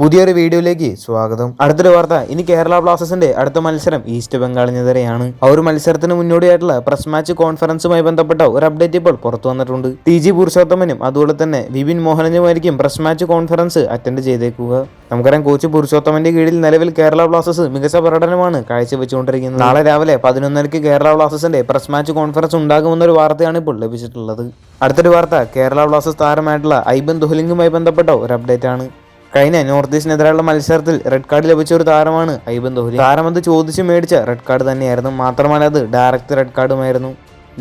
പുതിയൊരു വീഡിയോയിലേക്ക് സ്വാഗതം. അടുത്തൊരു വാർത്ത. ഇനി കേരള ബ്ലാസ്റ്റേഴ്സിന്റെ അടുത്ത മത്സരം ഈസ്റ്റ് ബംഗാളിനെതിരെയാണ്. ആ ഒരു മത്സരത്തിന് മുന്നോടിയായിട്ടുള്ള പ്രസ് മാച്ച് കോൺഫറൻസുമായി ബന്ധപ്പെട്ട ഒരു അപ്ഡേറ്റ് ഇപ്പോൾ പുറത്തു വന്നിട്ടുണ്ട്. ടി ജി പുരുഷോത്തമനും അതുപോലെ തന്നെ വിപിൻ മോഹനനുമായിരിക്കും പ്രസ് മാച്ച് കോൺഫറൻസ് അറ്റൻഡ് ചെയ്തേക്കുക. നമുക്കറിയാം കോച്ച് പുരുഷോത്തമന്റെ കീഴിൽ നിലവിൽ കേരള ബ്ലാസ്റ്റേഴ്സ് മികച്ച പ്രകടനമാണ് കാഴ്ചവെച്ചുകൊണ്ടിരിക്കുന്നത്. നാളെ രാവിലെ പതിനൊന്നരയ്ക്ക് കേരള ബ്ലാസ്റ്റേഴ്സിന്റെ പ്രസ് മാച്ച് കോൺഫറൻസ് ഉണ്ടാകുമെന്നൊരു വാർത്തയാണ് ഇപ്പോൾ ലഭിച്ചിട്ടുള്ളത്. അടുത്തൊരു വാർത്ത. കേരള ബ്ലാസ്റ്റേഴ്സ് താരമായിട്ടുള്ള ഐബൻ ദുഹലിംഗുമായി ബന്ധപ്പെട്ട ഒരു അപ്ഡേറ്റ് ആണ് കഴിഞ്ഞ നോർത്ത് ഈസ്റ്റിനെതിരെയുള്ള മത്സരത്തിൽ റെഡ് കാർഡ് ലഭിച്ച ഒരു താരമാണ് ഐബൻ ദോഹ്ലി താരം അത് ചോദിച്ച് മേടിച്ച റെഡ് കാർഡ് തന്നെയായിരുന്നു. മാത്രമല്ല അത് ഡയറക്റ്റ് റെഡ് കാർഡുമായിരുന്നു.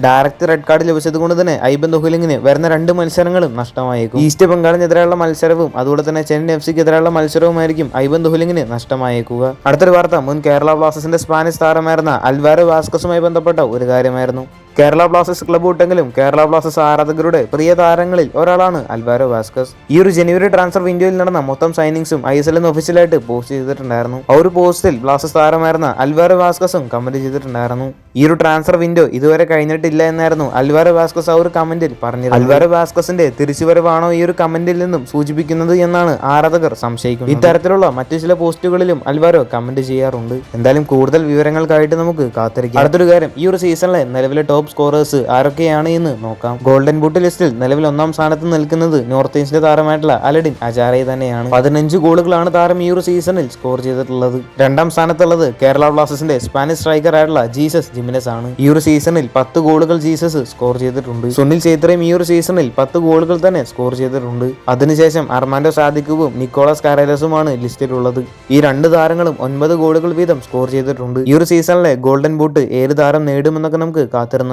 ഡയറക്റ്റ് റെഡ് കാർഡ് ലഭിച്ചത് കൊണ്ട് തന്നെ ഐബൻ ദോഹലിങ്ങിന് വരുന്ന രണ്ട് മത്സരങ്ങളും നഷ്ടമായേക്കും. ഈസ്റ്റ് ബംഗാളിനെതിരെയുള്ള മത്സരവും അതുപോലെ തന്നെ ചെന്നൈ എഫ് സിക്ക് എതിരെയുള്ള മത്സരവുമായിരിക്കും ഐബൻ ദോഹലിങ്ങിന് നഷ്ടമായേക്കുക. അടുത്തൊരു വാർത്ത മുൻ കേരള ബ്ലാസ്റ്റേഴ്സിന്റെ സ്പാനിഷ് താരമായിരുന്ന അൽവാരോ വാസ്കസുമായി ബന്ധപ്പെട്ട ഒരു കാര്യമായിരുന്നു. കേരള ബ്ലാസ്റ്റേഴ്സ് ക്ലബ് വിട്ടെങ്കിലും കേരള ബ്ലാസ്റ്റേഴ്സ് ആരാധകരുടെ പ്രിയ താരങ്ങളിൽ ഒരാളാണ് അൽവാരോ വാസ്കസ്. ഈ ഒരു ജനുവരി ട്രാൻസ്ഫർ വിൻഡോയിൽ നടന്ന മൊത്തം സൈനിങ്സും ഐ എസ് എല്ലിന് ഒഫീഷ്യലായിട്ട് പോസ്റ്റ് ചെയ്തിട്ടുണ്ടായിരുന്നു. ആ ഒരു പോസ്റ്റിൽ ബ്ലാസ്റ്റേഴ്സ് താരമായിരുന്ന അൽവാരോ വാസ്കസും കമന്റ് ചെയ്തിട്ടുണ്ടായിരുന്നു. ഈ ഒരു ട്രാൻസ്ഫർ വിൻഡോ ഇതുവരെ കഴിഞ്ഞിട്ടില്ല എന്നായിരുന്നു അൽവാരോ വാസ്കസ് ആ ഒരു കമന്റിൽ പറഞ്ഞത് അൽവാരോ വാസ്കസിന്റെ തിരിച്ചുവരവാണോ ഈ ഒരു കമന്റിൽ നിന്നും സൂചിപ്പിക്കുന്നത് എന്നാണ് ആരാധകർ സംശയിക്കുന്നത്. ഇത്തരത്തിലുള്ള മറ്റു ചില പോസ്റ്റുകളിലും അൽവാരോ കമന്റ് ചെയ്യാറുണ്ട്. എന്തായാലും കൂടുതൽ വിവരങ്ങൾക്കായിട്ട് നമുക്ക് കാത്തിരിക്കാം. അടുത്തൊരു കാര്യം ഈ ഒരു സീസണിലെ നിലവിലെ ടോപ്പ് സ്കോറേഴ്സ് ആരൊക്കെയാണ് എന്ന് നോക്കാം. ഗോൾഡൻ ബൂട്ട് ലിസ്റ്റിൽ നിലവിൽ ഒന്നാം സ്ഥാനത്ത് നിൽക്കുന്നത് നോർത്ത് ഈസ്റ്റിന്റെ താരമായിട്ടുള്ള അലഡിൻ അജാറെ തന്നെയാണ്. പതിനഞ്ച് ഗോളുകളാണ് താരം ഈ ഒരു സീസണിൽ സ്കോർ ചെയ്തിട്ടുള്ളത്. രണ്ടാം സ്ഥാനത്തുള്ളത് കേരള ബ്ലാസ്റ്റേഴ്സിന്റെ സ്പാനിഷ് സ്ട്രൈക്കർ ആയിട്ടുള്ള ജീസസ് ജിമിനസ് ആണ്. ഈ ഒരു സീസണിൽ പത്ത് ഗോളുകൾ ജീസസ് സ്കോർ ചെയ്തിട്ടുണ്ട്. സുനിൽ ചേത്രയും ഈ ഒരു സീസണിൽ പത്ത് ഗോളുകൾ തന്നെ സ്കോർ ചെയ്തിട്ടുണ്ട്. അതിനുശേഷം അർമാൻഡോ സാദിക്കുവും നിക്കോളസ് കാരലസുമാണ് ലിസ്റ്റിലുള്ളത്. ഈ രണ്ട് താരങ്ങളും ഒൻപത് ഗോളുകൾ വീതം സ്കോർ ചെയ്തിട്ടുണ്ട്. ഈ ഒരു സീസണിലെ ഗോൾഡൻ ബൂട്ട് ഏത് താരം നേടുമെന്നൊക്കെ നമുക്ക് കാത്തിരുന്ന്